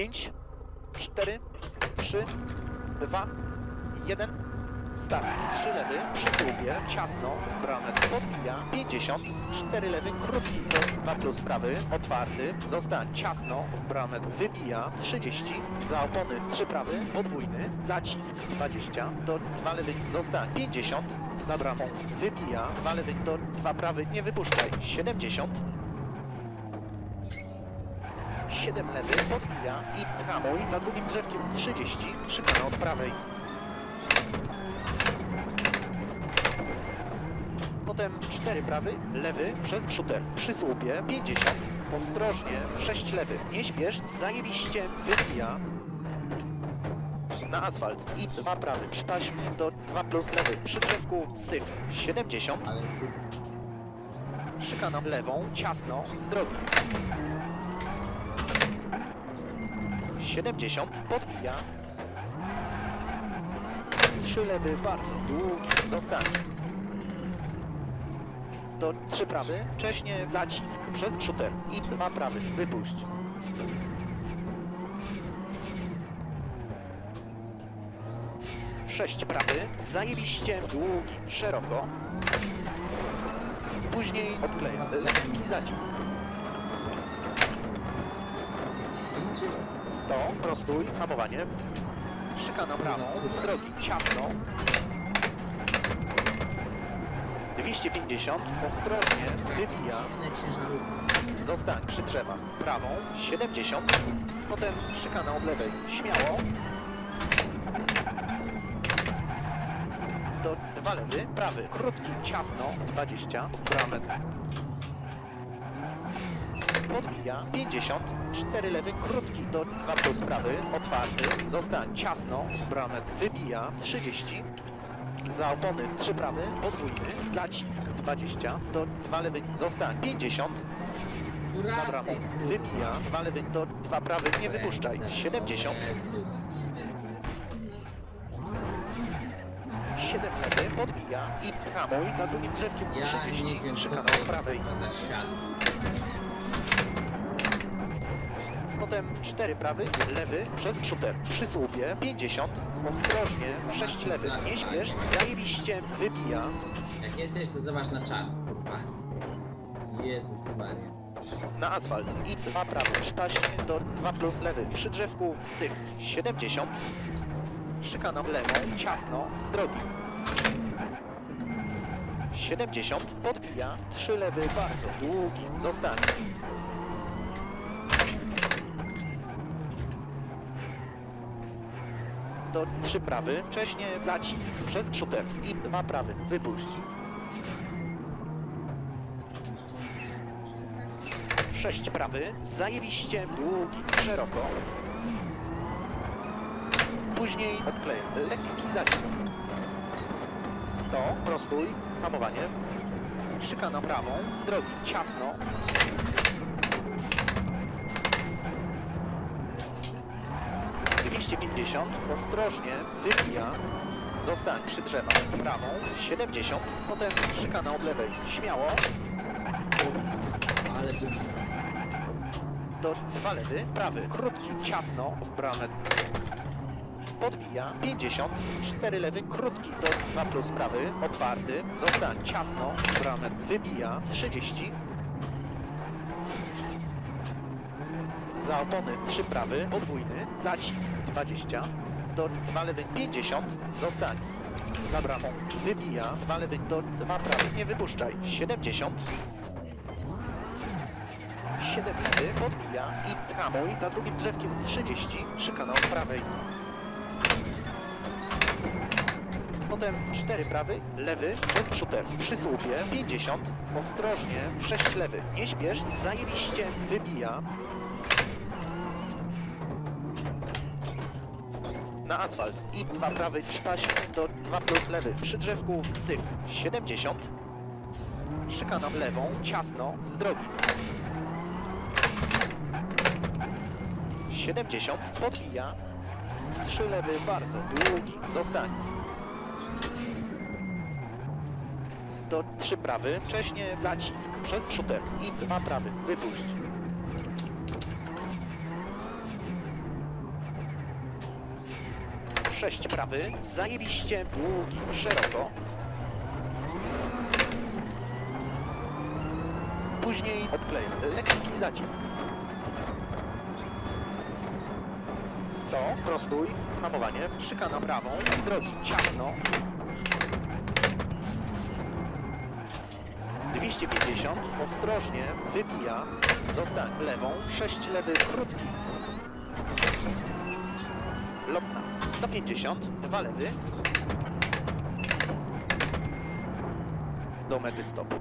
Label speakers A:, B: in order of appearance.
A: 5, 4, 3, 2, 1. Start. 3 lewy, przy słupie, ciasno, bramę, podbija, 50, 4 lewy, krótki, 2 plus prawy, otwarty, zostań, ciasno, bramę, wybija, 30, za opony, 3 prawy, podwójny, zacisk, 20, do 2 lewy, zostań, 50, za bramą, wybija, 2 lewy, do 2 prawy, nie wypuszczaj, 70, 7 lewy, podbija i hamuj. Za drugim drzewkiem 30, szykana od prawej. Potem 4 prawy, lewy przez shooter przy słupie 50, ostrożnie 6 lewy, nie śpiesz, zajebiście wybija na asfalt. I 2 prawy przy taśmie do 2 plus lewy. Przy drzewku syf 70,
B: Ale kur-
A: szykaną lewą, ciasno, z drogi. 70, podbija. 3 lewy, bardzo długi, zostanie. Do 3 prawy, wcześniej zacisk przez shooter i 2 prawy, wypuść. Sześć prawy, zajebiście długi, szeroko. Później odklejam, lekki zacisk. 100, prostuj, hamowanie. Szykana prawą, z drogi, ciasno. 250, ostrożnie, wybija, zostań przy drzewach. Prawą, 70, potem szykana od lewej, śmiało. Do dwa lewy, prawy, krótki, ciasno, 20, bramę. Podbija, 50, 4 lewy, krótki, do 2 plus prawy, otwarty, zostań, ciasno, bramę, wybija, 30, za opony 3 prawy, podwójny, zacisk, 20, do 2 lewy, zostań, 50, za bramą, wybija, 2 lewy, do 2 prawy, nie wypuszczaj, 70,
B: Jezus.
A: 7 lewy, podbija i hamuj, za drugim drzewkiem,
B: Ja
A: 30,
B: nie wiem co
A: szykana
B: to
A: od
B: jest
A: prawej. Potem 4 prawy, lewy, przez shooter, przy słupie, 50, ostrożnie, 6 lewy, nie śpiesz, zajebiście, wybija,
B: Jak jesteś to zobacz na czat, kurwa. Jezus Maria.
A: na asfalt i 2 prawy, przy taśmie do 2 plus lewy, przy drzewku, syf, 70, szykaną lewą, ciasno, z drogi. 70, podbija, 3 lewy, bardzo długi, zostanie. Do 3 prawy, wcześniej zacisk przez shooter i 2 prawy, wypuść. 6 prawy, zajebiście długi, szeroko. Później odklejam, lekki zacisk. 100, prostuj, hamowanie. Szykana prawą, z drogi, ciasno. Dwieście pięćdziesiąt, ostrożnie, wybija. Zostań przy drzewach, prawą, 70, potem szykana od lewej, śmiało,
B: Ale bym...
A: do dwa lewy, prawy, krótki, ciasno, w bramę. Podbija, 50, 4 lewy, krótki, do 2 plus prawy, otwarty, zostań, ciasno, w bramę, wybija, 30. Za opony. 3 prawy, podwójny, zacisk, 20, do 2 lewy, 50, zostań. Za bramą, wybija, 2 lewy, do 2 prawy, nie wypuszczaj, 70. 7 lewy, podbija i hamuj. Za drugim drzewkiem 30, szykana od prawej. Potem 4 prawy, lewy, shooter, przy słupie 50, ostrożnie, 6 lewy, nie śpiesz, zajebiście, wybija. Na asfalt i 2 prawy, taśm do 2 plus lewy, przy drzewku syf 70, szykana lewą, ciasno, z drogi. 70, podbija. 3 lewy, bardzo długi, zostanie. Do 3 prawy, wcześniej zacisk przez shooter i 2 prawy, wypuść. 6 prawy, zajebiście, długi, szeroko. Później odklej, lekki zacisk. To, prostuj, hamowanie, szykana prawą, z drogi ciasno. 250, ostrożnie, wybija, zostań lewą, 6 lewy, krótki. Lotna, 150, dwa lewy. Do mety stop.